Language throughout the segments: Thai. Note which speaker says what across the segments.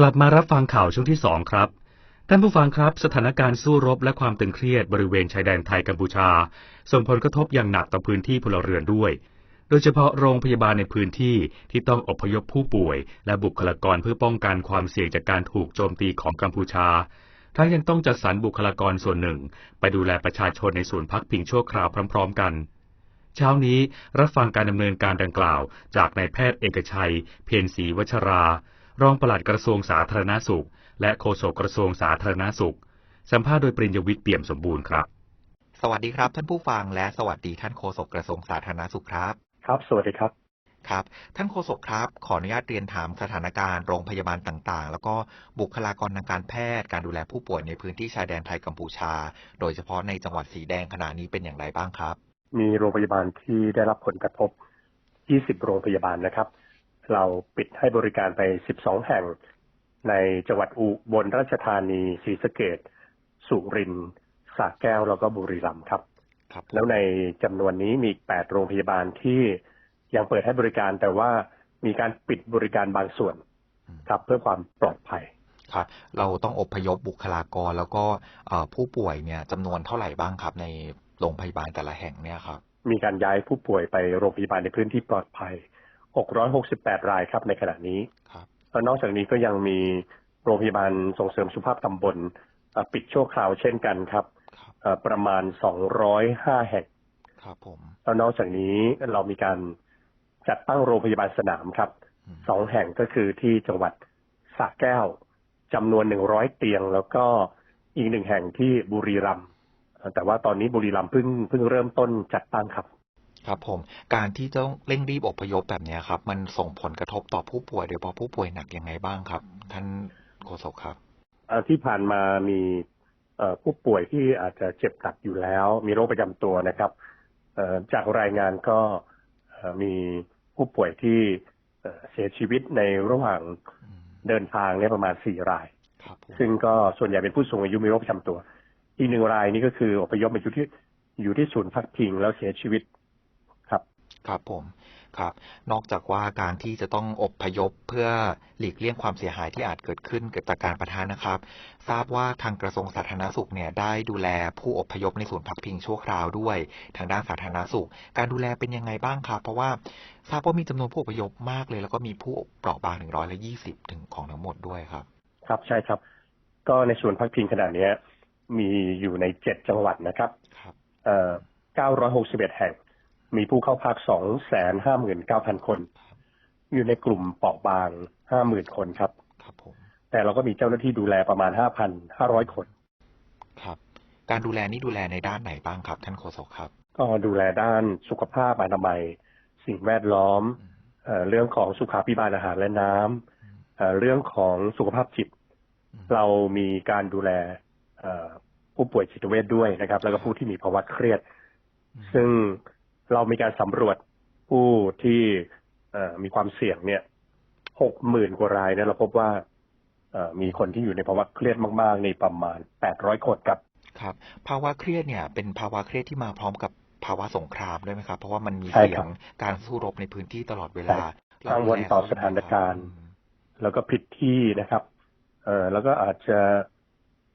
Speaker 1: กลับมารับฟังข่าวช่วงที่2ครับ ท่านผู้ฟังครับ สถานการณ์สู้รบและความตึงเครียดบริเวณชายแดนไทยกัมพูชา ส่งผลกระทบอย่างหนักต่อพื้นที่พลเรือนด้วย โดยเฉพาะโรงพยาบาลในพื้นที่ที่ต้องอพยพผู้ป่วย และบุคลากรเพื่อป้องกันความเสี่ยงจากการถูกโจมตีของกัมพูชา ทั้งยังต้องจัดสรรบุคลากรส่วนหนึ่ง ไปดูแลประชาชนในศูนย์พักพิงชั่วคราวพร้อม ๆ กันเช้านี้รับฟังการดำเนินการดังกล่าว จากนายแพทย์เอกชัย เพียรศรีวัชรา รองปลัดกระทรวงสาธารณสุข และโฆษกกระทรวงสาธารณสุข สัมภาษณ์โดยปริญญวิทย์เปี่ยมสมบูรณ์ครับ
Speaker 2: สวัสดีครับท่านผู้ฟังและสวัสดีท่านโฆษกกระทรวงสาธารณสุขครับ
Speaker 3: ครับ สวัสดีครับ
Speaker 2: ครับ ท่านโฆษกครับ ขออนุญาตเรียนถามสถานการณ์โรงพยาบาลต่างๆ แล้วก็บุคลากรทางการแพทย์ การดูแลผู้ป่วยในพื้นที่ชายแดนไทยกัมพูชา โดยเฉพาะในจังหวัดสีแดงขณะนี้เป็นอย่างไรบ้างครับ
Speaker 3: มีโรงพยาบาลที่ได้รับผลกระทบ 20 โรงพยาบาลนะครับ เราปิดให้บริการไป 12 แห่ง ในจังหวัดอุบลราชธานีศรีสะเกดสุรินทร์สระแก้วแล้วก็บุรีรัมย์ครับ
Speaker 2: ครับ
Speaker 3: แล้วในจำนวนนี้มีอีก 8 โรงพยาบาลที่ยังเปิดให้บริการแต่ว่ามีการปิดบริการบางส่วนครับเพื่อความปลอดภัย
Speaker 2: ครับ เราต้องอพยพบุคลากรแล้วก็เอ่อผู้ป่วยเนี่ยจำนวนเท่าไหร่บ้างครับ ในโรงพยาบาลแต่ละแห่งเนี่ยครับ
Speaker 3: มีการย้ายผู้ป่วยไปโรงพยาบาลในพื้นที่ปลอดภัย 668 รายครับในขณะนี้
Speaker 2: ครับ
Speaker 3: แล้วนอกจากนี้ก็ยังมีโรงพยาบาลส่งเสริมสุขภาพตำบลเอ่อปิดชั่วคราวเช่นกันครับ
Speaker 2: ครับ
Speaker 3: เอ่อประมาณ 205 แห่ง
Speaker 2: ครับผม
Speaker 3: แล้วนอกจากนี้เรามีการจัดตั้งโรงพยาบาลสนามครับ
Speaker 2: อืม
Speaker 3: สองแห่งก็คือที่จังหวัดสระแก้วจำนวน 100 เตียง แล้วก็อีกหนึ่งแห่งที่บุรีรัมย์เอ่อแต่ว่าตอนนี้บุรีรัมย์เพิ่งเพิ่งเริ่มต้นจัดตั้งครับ
Speaker 2: ครับผม การที่ต้องเร่งรีบอพยพแบบเนี้ยครับ มันส่งผลกระทบต่อผู้ป่วยโดยเฉพาะผู้ป่วยหนักยังไงบ้างครับ ท่านโฆษกครับ
Speaker 3: เอ่อที่ผ่านมามีเอ่อผู้ป่วยที่อาจจะเจ็บหนักอยู่แล้ว มีโรคประจำตัวนะครับเอ่อจากรายงานก็เอ่อมีผู้ป่วยที่เอ่อเสียชีวิตในระหว่าง
Speaker 2: อืม
Speaker 3: เดินทางเนี่ยประมาณสี่ราย
Speaker 2: ครับผม
Speaker 3: ซึ่งก็ส่วนใหญ่เป็นผู้สูงอายุมีโรคประจำตัว อีกหนึ่งรายนี่ก็คืออพยพมาอยู่ที่อยู่ที่ศูนย์พักพิงแล้วเสียชีวิต ครับ
Speaker 2: ครับผมครับ นอกจากว่าการที่จะต้องอบพยพเพื่อหลีกเลี่ยงความเสียหายที่อาจเกิดขึ้นเกิดจากการประทานนะครับ ทราบว่าทางกระทรวงสาธารณสุขเนี่ยได้ดูแลผู้อพยพในศูนย์พักพิงชั่วคราวด้วย ทางด้านสาธารณสุข การดูแลเป็นยังไงบ้างครับ เพราะว่าทราบว่ามีจำนวนผู้อพยพมากเลย แล้วก็มีผู้เปราะบางถึงร้อยละยี่สิบถึงของทั้งหมดด้วยครับ
Speaker 3: ครับใช่ครับ ก็ในส่วนพักพิงขนาดนี้ยมีอยู่ในเจ็ดจังหวัดนะครับ
Speaker 2: ครับ
Speaker 3: เอ่อ961 แห่ง มีผู้เข้าพัก 259,000 คน อยู่ในกลุ่มเปราะบาง 50,000 คนครับ
Speaker 2: ครับผม
Speaker 3: แต่เราก็มีเจ้าหน้าที่ดูแลประมาณ 5,500 คน
Speaker 2: ครับ การดูแลนี่ดูแลในด้านไหนบ้างครับ ท่านโฆษกครับ
Speaker 3: ก็ดูแลด้านสุขภาพอนามัย สิ่งแวดล้อม
Speaker 2: อืม
Speaker 3: เอ่อเรื่องของสุขาภิบาลอาหารและน้ำเอ่อเรื่องของสุขภาพจิต
Speaker 2: อืม
Speaker 3: เรามีการดูแลเอ่อผู้ป่วยจิตเวชด้วยนะครับ แล้วก็ผู้ที่มีภาวะเครียด ซึ่ง เรามีการสำรวจผู้ที่เอ่อมีความเสี่ยงเนี่ยหกหมื่นกว่ารายเนี่ยเราพบว่าเอ่อมีคนที่อยู่ในภาวะเครียดมากๆในประมาณแปดร้อยคนครับ
Speaker 2: ครับ ภาวะเครียดเนี่ย เป็นภาวะเครียดที่มาพร้อมกับภาวะสงครามด้วยไหมครับ เพราะว่ามันมี
Speaker 3: ใช่
Speaker 2: เสี
Speaker 3: ค
Speaker 2: ย
Speaker 3: รั
Speaker 2: ง
Speaker 3: บ
Speaker 2: การสู้รบในพื้นที่ตลอดเวลา
Speaker 3: ใช่กังวลต่อสถานการณ์ แล้วก็ผิดที่นะครับ เอ่อแล้วก็อาจจะ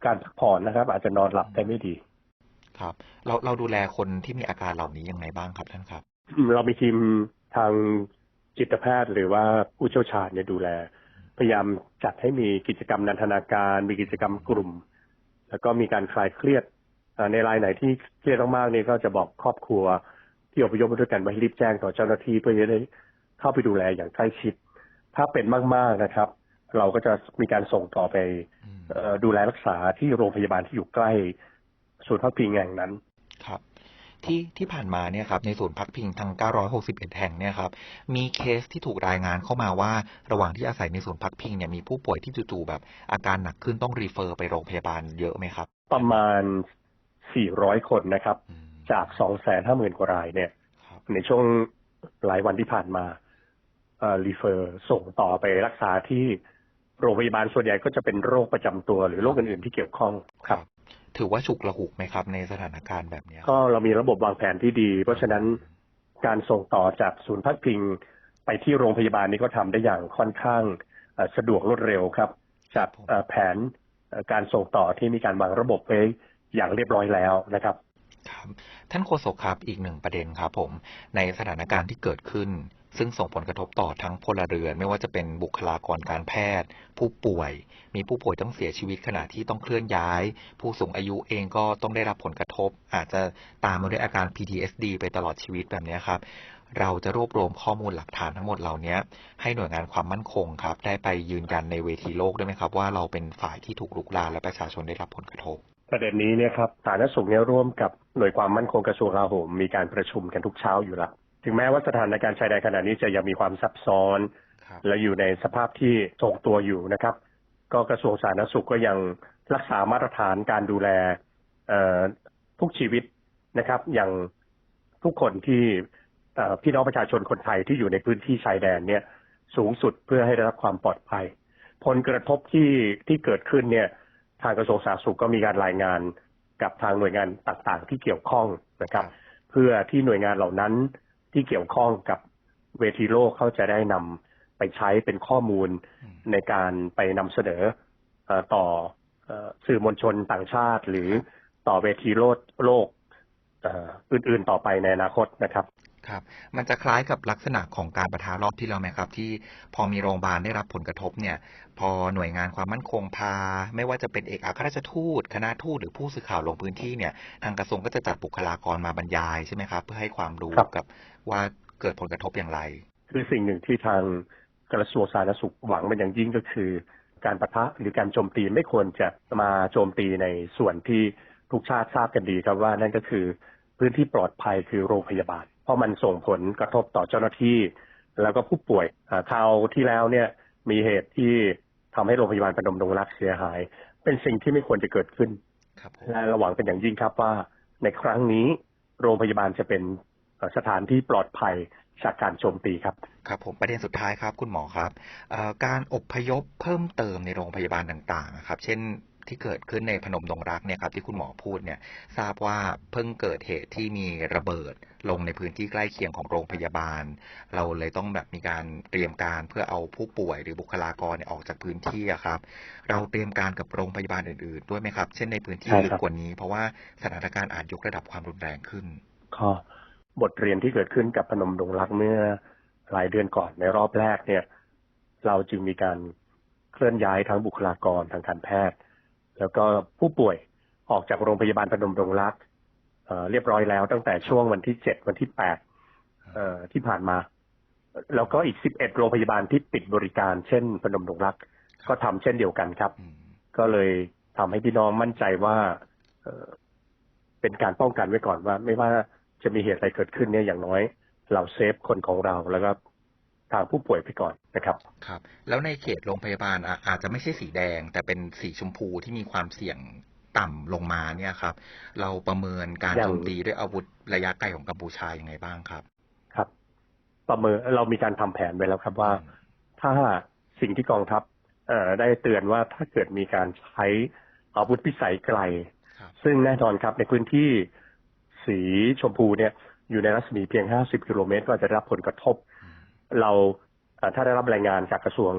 Speaker 3: การพักผ่อนนะครับ อาจจะนอนหลับได้ไม่ดี
Speaker 2: ครับ เราเราดูแลคนที่มีอาการเหล่านี้ยังไงบ้างครับท่านครับ
Speaker 3: เรามีทีมทางจิตแพทย์หรือว่าผู้เชี่ยวชาญเนี่ยดูแล พยายามจัดให้มีกิจกรรมนันทนาการ มีกิจกรรมกลุ่ม แล้วก็มีการคลายเครียดในรายไหนที่เครียดมากๆนี่ก็จะบอกครอบครัวที่อพยพมาด้วยกันว่าให้รีบแจ้งต่อเจ้าหน้าที่เพื่อจะได้เข้าไปดูแลอย่างใกล้ชิด ถ้าเป็นมากๆนะครับ เราก็จะมีการส่งต่อไปดูแลรักษาที่โรงพยาบาลที่อยู่ใกล้ ศูนย์พักพิงแห่งนั้น
Speaker 2: ครับที่ที่ผ่านมาเนี่ยครับในศูนย์พักพิงทั้ง 961 แห่งเนี่ยครับมีเคสที่ถูกรายงานเข้ามาว่า ระหว่างที่อาศัยในศูนย์พักพิงเนี่ยมีผู้ป่วยที่จู่ๆแบบอาการหนักขึ้นต้องรีเฟอร์ไปโรงพยาบาลเยอะไหมครับ
Speaker 3: ประมาณ 400 คนนะครับ
Speaker 2: อืม
Speaker 3: จาก 250,000 กว่ารายเนี่ย
Speaker 2: ครับ
Speaker 3: ในช่วงหลายวันที่ผ่านมาเอ่อรีเฟอร์ส่งต่อไปรักษาที่โรงพยาบาลส่วนใหญ่ก็จะเป็นโรคประจำตัวหรือโรคอื่นๆที่เกี่ยวข้องครับ
Speaker 2: ถือว่าฉุกละหุกไหมครับ ในสถานการณ์แบบเนี้ย
Speaker 3: ก็เรามีระบบวางแผนที่ดี เพราะฉะนั้นการส่งต่อจากศูนย์พักพิงไปที่โรงพยาบาลนี้ก็ทำได้อย่างค่อนข้างเอ่อสะดวกรวดเร็วครับ จากเอ่อแผนเอ่อการส่งต่อที่มีการวางระบบไว้อย่างเรียบร้อยแล้วนะครับ
Speaker 2: ครับ ท่านโฆษกครับอีกหนึ่งประเด็นครับผมในสถานการณ์ที่เกิดขึ้น ซึ่งส่งผลกระทบต่อทั้งพลเรือน ไม่ว่าจะเป็นบุคลากรการแพทย์ ผู้ป่วย มีผู้ป่วยต้องเสียชีวิตขณะที่ต้องเคลื่อนย้าย ผู้สูงอายุเองก็ต้องได้รับผลกระทบ อาจจะตามมาด้วยอาการ PTSD ไปตลอดชีวิตแบบนี้ครับเราจะรวบรวมข้อมูลหลักฐานทั้งหมดเหล่านี้ให้หน่วยงานความมั่นคงครับ ได้ไปยืนยันในเวทีโลกด้วยไหมครับ ว่าเราเป็นฝ่ายที่ถูกลุกลามและประชาชนได้รับผลกระทบ
Speaker 3: ประเด็นนี้เนี่ยครับสาธารณสุขเนี่ยร่วมกับหน่วยความมั่นคงกระทรวงกลาโหมมีการประชุมกันทุกเช้าอยู่แล้ว ถึงแม้ว่าสถานการณ์ชายแดนขณะนี้จะยังมีความซับซ้อน
Speaker 2: ครับ
Speaker 3: และอยู่ในสภาพที่ทรงตัวอยู่นะครับ ก็กระทรวงสาธารณสุขก็ยังรักษามาตรฐานการดูแลเอ่อทุกชีวิตนะครับ อย่างทุกคนที่เอ่อพี่น้องประชาชนคนไทยที่อยู่ในพื้นที่ชายแดนเนี่ยสูงสุดเพื่อให้ได้รับความปลอดภัย ผลกระทบที่ที่เกิดขึ้นเนี่ยทางกระทรวงสาธารณสุขก็มีการรายงานกับทางหน่วยงานต่างๆ ที่เกี่ยวข้องนะครับ เพื่อที่หน่วยงานเหล่านั้น ที่เกี่ยวข้องกับเวทีโลกเขาจะได้นำไปใช้เป็นข้อมูล
Speaker 2: อืม
Speaker 3: ในการไปนำเสนอเอ่อต่อเอ่อสื่อมวลชนต่างชาติ หรือต่อเวทีโลกโลกเอ่ออื่นๆต่อไปในอนาคตนะครับ
Speaker 2: ครับ มันจะคล้ายกับลักษณะของการประทารอบที่เราไหมครับ ที่พอมีโรงพยาบาลได้รับผลกระทบเนี่ย พอหน่วยงานความมั่นคงพา ไม่ว่าจะเป็นเอกอัครราชทูต คณะทูตหรือผู้สื่อข่าวลงพื้นที่เนี่ย ทางกระทรวงก็จะจัดบุคลากรมาบรรยายใช่ไหมครับ เพื่อให้ความรู้
Speaker 3: ครับ
Speaker 2: กับว่าเกิดผลกระทบอย่างไร
Speaker 3: คือสิ่งหนึ่งที่ทางกระทรวงสาธารณสุขหวังเป็นอย่างยิ่งก็คือ การประทะหรือการโจมตีไม่ควรจะมาโจมตีในส่วนที่ทุกชาติทราบกันดีครับว่านั่นก็คือพื้นที่ปลอดภัยคือโรงพยาบาล เพราะมันส่งผลกระทบต่อเจ้าหน้าที่ แล้วก็ผู้ป่วยอ่าคราวที่แล้วเนี่ยมีเหตุที่ทำให้โรงพยาบาลพนมดงรักเสียหาย เป็นสิ่งที่ไม่ควรจะเกิดขึ้น
Speaker 2: ครับผม
Speaker 3: และระหวังเป็นอย่างยิ่งครับว่าในครั้งนี้โรงพยาบาลจะเป็นเอ่อสถานที่ปลอดภัยจากการโจมตีครับ
Speaker 2: ครับผมประเด็นสุดท้ายครับคุณหมอครับเอ่อการอพยพเพิ่มเติมในโรงพยาบาลต่างๆนะครับ เช่น ที่เกิดขึ้นในพนมดงรักเนี่ยครับที่คุณหมอพูดเนี่ยทราบว่าเพิ่งเกิดเหตุที่มีระเบิดลงในพื้นที่ใกล้เคียงของโรงพยาบาล เราเลยต้องแบบมีการเตรียมการเพื่อเอาผู้ป่วยหรือบุคลากรเนี่ยออกจากพื้นที่อะครับ เราเตรียมการกับโรงพยาบาลอื่นๆ ด้วยไหมครับ เช่นในพื้นที่
Speaker 3: ใช่
Speaker 2: ลึ
Speaker 3: ครั
Speaker 2: ก
Speaker 3: บ
Speaker 2: กว่านี้ เพราะว่าสถานการณ์อาจยกระดับความรุนแรงขึ้น
Speaker 3: ก็บทเรียนที่เกิดขึ้นกับพนมดงรักเมื่อหลายเดือนก่อนในรอบแรกเนี่ย เราจึงมีการเคลื่อนย้ายทั้งบุคลากรทางการแพทย์ แล้วก็ผู้ป่วยออกจากโรงพยาบาลพนมดงรักเเรียบร้อยแล้วตั้งแต่ช่วงวันที่เจ็ดวันที่แปดที่ผ่านมา แล้วก็อีกสิบเอ็ดโรงพยาบาลที่ปิดบริการเช่นพนมดงรัก ก็ทำเช่นเดียวกันครับ ก็เลยทำให้พี่น้องมั่นใจว่าเเป็นการป้องกันไว้ก่อนว่า ไม่ว่าจะมีเหตุอะไรเกิดขึ้นเนี่ยอย่างน้อย เราเซฟคนของเราแล้วก็ ทางผู้ป่วยไปก่อนนะครับ
Speaker 2: ครับ แล้วในเขตโรงพยาบาลอะอาจจะไม่ใช่สีแดง แต่เป็นสีชมพูที่มีความเสี่ยงต่ำลงมาเนี่ยครับ เราประเมินการ
Speaker 3: อย่าง
Speaker 2: โจมตีด้วยอาวุธระยะไกลของกัมพูชายังไงบ้างครับ
Speaker 3: ครับ ประเมินเรามีการทำแผนไว้แล้วครับว่า ถ้าสิ่งที่กองทัพเอ่อได้เตือนว่าถ้าเกิดมีการใช้อาวุธพิสัยไกล
Speaker 2: ครับ
Speaker 3: ซึ่งแน่นอนครับในพื้นที่สีชมพูเนี่ยอยู่ในรัศมีเพียง 50 กิโลเมตร ก็จะได้รับผลกระทบ
Speaker 2: อืม
Speaker 3: เราเอ่อถ้าได้รับรายงานจากกระทรวง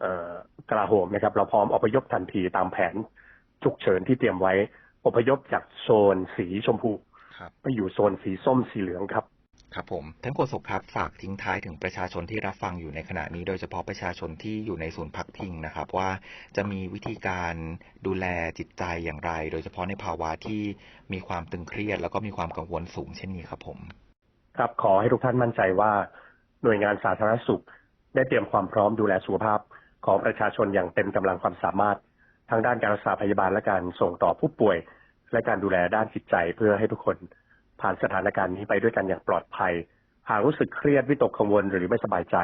Speaker 3: เอ่อกลาโหมนะครับ เราพร้อมอพยพทันทีตามแผนฉุกเฉินที่เตรียมไว้ อพยพจากโซนสีชมพู
Speaker 2: ครับ
Speaker 3: ไปอยู่โซนสีส้มสีเหลืองครับ
Speaker 2: ครับผมท่านโฆษกครับฝากทิ้งท้ายถึงประชาชนที่รับฟังอยู่ในขณะนี้ โดยเฉพาะประชาชนที่อยู่ในศูนย์พักพิงนะครับ ว่าจะมีวิธีการดูแลจิตใจอย่างไร โดยเฉพาะในภาวะที่มีความตึงเครียด แล้วก็มีความกังวลสูงเช่นนี้ครับผม
Speaker 3: ครับขอให้ทุกท่านมั่นใจว่า หน่วยงานสาธารณสุข ได้เตรียมความพร้อมดูแลสุขภาพของประชาชนอย่างเต็มกำลังความสามารถทางด้านการรักษาพยาบาลและการส่งต่อผู้ป่วย และการดูแลด้านจิตใจเพื่อให้ทุกคนผ่านสถานการณ์นี้ไปด้วยกันอย่างปลอดภัย หากรู้สึกเครียดวิตกกังวลหรือไม่สบายใจ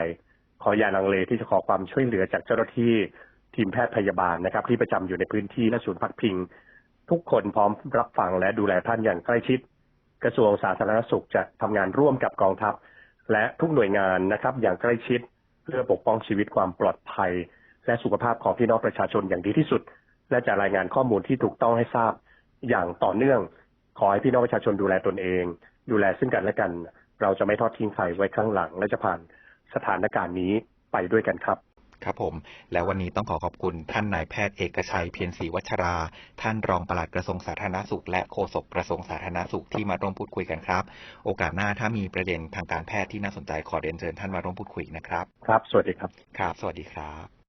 Speaker 3: ขออย่าลังเลที่จะขอความช่วยเหลือจากเจ้าหน้าที่ ทีมแพทย์พยาบาลนะครับ ที่ประจำอยู่ในพื้นที่และศูนย์พักพิง ทุกคนพร้อมรับฟังและดูแลท่านอย่างใกล้ชิด กระทรวงสาธารณสุขจะทำงานร่วมกับกองทัพ และทุกหน่วยงานนะครับ อย่างใกล้ชิดเพื่อปกป้องชีวิตความปลอดภัย และสุขภาพของพี่น้องประชาชนอย่างดีที่สุด และจะรายงานข้อมูลที่ถูกต้องให้ทราบอย่างต่อเนื่อง ขอให้พี่น้องประชาชนดูแลตนเอง ดูแลซึ่งกันและกัน เราจะไม่ทอดทิ้งใครไว้ข้างหลัง และจะผ่านสถานการณ์นี้ไปด้วยกันครับ
Speaker 2: ครับผม และวันนี้ต้องขอขอบคุณท่านนายแพทย์เอกชัยเพียรศรีวัชรา ท่านรองปลัดกระทรวงสาธารณสุข และโฆษกกระทรวงสาธารณสุขที่มาร่วมพูดคุยกันครับ โอกาสหน้าถ้ามีประเด็นทางการแพทย์ที่น่าสนใจขอเรียนเชิญท่านมาร่วมพูดคุยนะครับ
Speaker 3: ครับ สวัสดีครับ
Speaker 2: ครับ สวัสดีครับ